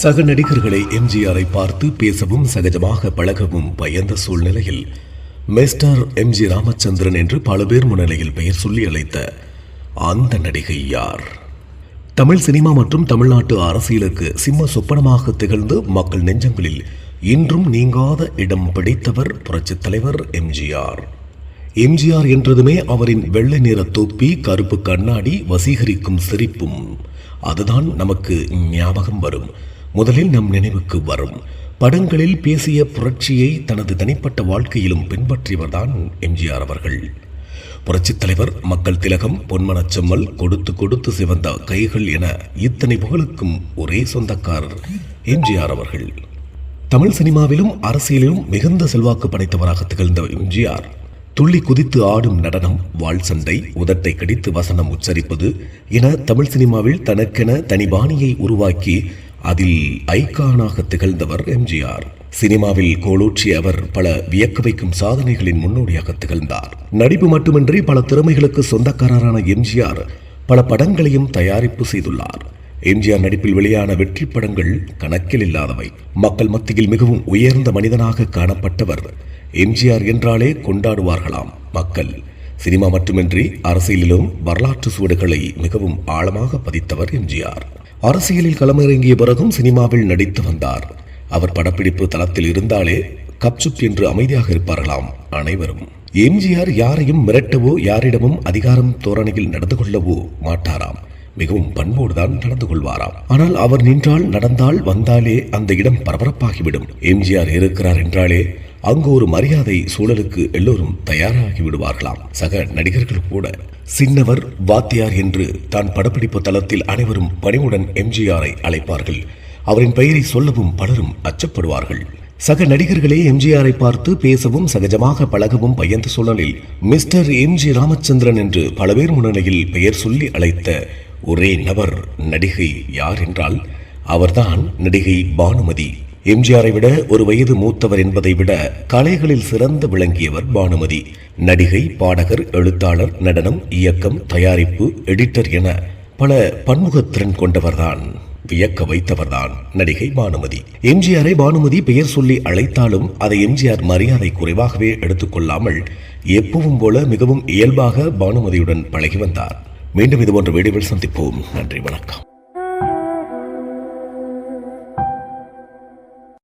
சக நடிகர்களை எம்ஜிஆரை பார்த்து பேசவும் சகஜமாக பழகவும் பயந்த சூழ்நிலையில் மிஸ்டர் எம்ஜி ராமச்சந்திரன் என்று பல பேர் முன்னிலையில் பெயர் சொல்லி அழைத்த அந்த நடிகை யார்? தமிழ் சினிமா மற்றும் தமிழ்நாட்டு அரசியலுக்கு சிம்ம சொப்பனமாக திகழ்ந்து மக்கள் நெஞ்சங்களில் இன்றும் நீங்காத இடம் பிடித்தவர் புரட்சித் தலைவர் எம்ஜிஆர். எம்ஜிஆர் என்றதுமே அவரின் வெள்ளை நிற தொப்பி கருப்பு கண்ணாடி வசீகரிக்கும் சிரிப்பும். அதுதான் நமக்கு ஞாபகம் வரும். முதலில் நம் நினைவுக்கு வரும் படங்களில் பேசிய புரட்சியை தனது தனிப்பட்ட வாழ்க்கையிலும் பின்பற்றியவர்தான் எம்ஜிஆர் அவர்கள். புரட்சித் தலைவர் மக்கள் திலகம் பொன்மனச் செம்மல் கொடுத்து கொடுத்து சிவந்த கைகள் என இத்தனை புகழுக்கும் ஒரே சொந்தக்காரர் எம்ஜிஆர் அவர்கள். தமிழ் சினிமாவிலும் அரசியலிலும் மிகுந்த செல்வாக்கு படைத்தவராக திகழ்ந்த எம்ஜிஆர். துள்ளி குதித்து ஆடும் நடனம் வாள் சண்டை உதட்டை கடித்து வசனம் உச்சரிப்பது என தமிழ் சினிமாவில் தனக்கென தனி பாணியை உருவாக்கி அதில் ஐகானாக திகழ்ந்தவர் எம்ஜிஆர். சினிமாவில் கோலூற்றிய அவர் பல வியக்க வைக்கும் சாதனைகளின் முன்னோடியாக திகழ்ந்தார். நடிப்பு மட்டுமின்றி பல திறமைகளுக்கு சொந்தக்காரரான எம்ஜிஆர் பல படங்களையும் தயாரிப்பு செய்துள்ளார். எம்ஜிஆர் நடிப்பில் வெளியான வெற்றி படங்கள் கணக்கில் இல்லாதவை. மக்கள் மத்தியில் மிகவும் உயர்ந்த மனிதனாக காணப்பட்டவர் எம்ஜிஆர் என்றாலே கொண்டாடுவார்களாம் மக்கள். சினிமா மட்டுமின்றி அரசியலிலும் வரலாற்று சூடுகளை மிகவும் ஆழமாக பதித்தவர் எம்ஜிஆர். அரசியலில் களமிறங்கிய பிறகும் சினிமாவில் நடித்து வந்தார். அவர் படப்பிடிப்பு தளத்தில் இருந்தாலே கப்சுப் என்று அமைதியாக இருப்பார்களாம் அனைவரும். எம்ஜிஆர் யாரையும் மிரட்டவோ யாரிடமும் அதிகாரம் தோரணையில் நடந்து கொள்ளவோ மாட்டாராம். மிகவும் பண்போடுதான் நடந்து கொள்வாராம். ஆனால் அவர் நின்றால் நடந்தால் வந்தாலே அந்த இடம் பரபரப்பாகிவிடும். எம்ஜிஆர் இருக்கிறார் என்றாலே அங்கு ஒரு மரியாதை சூழலுக்கு எல்லோரும் தயாராகி விடுவார்களாம். சக நடிகர்கள் கூட சின்னவர் வாத்தியார் என்று தான் படப்பிடிப்பு தளத்தில் அனைவரும் பணிவுடன் எம்ஜிஆரை அழைப்பார்கள். அவரின் பெயரை சொல்லவும் பலரும் அச்சப்படுவார்கள். சக நடிகர்களே எம்ஜிஆரை பார்த்து பேசவும் சகஜமாக பழகவும் பயந்த சூழலில் மிஸ்டர் எம்ஜி ராமச்சந்திரன் என்று பல பேர் முன்னணியில் பெயர் சொல்லி அழைத்த ஒரே நபர் நடிகை யார் என்றால் அவர்தான் நடிகை பானுமதி. எம்ஜிஆரை விட ஒரு வயது மூத்தவர் என்பதை விட கலைகளில் சிறந்து விளங்கியவர் பானுமதி. நடிகை பாடகர் எழுத்தாளர் நடனம் இயக்கம் தயாரிப்பு எடிட்டர் என பல பன்முகத்திறன் கொண்டவர்தான். வியக்க வைத்தவர்தான் நடிகை பானுமதி. எம்ஜிஆரை பானுமதி பெயர் சொல்லி அழைத்தாலும் அதை எம்ஜிஆர் மரியாதை குறைவாகவே எடுத்துக்கொள்ளாமல் எப்பவும் போல மிகவும் இயல்பாக பானுமதியுடன் பழகி வந்தார். மீண்டும் இதுபோன்ற வீடியோவில் சந்திப்போம். நன்றி வணக்கம்.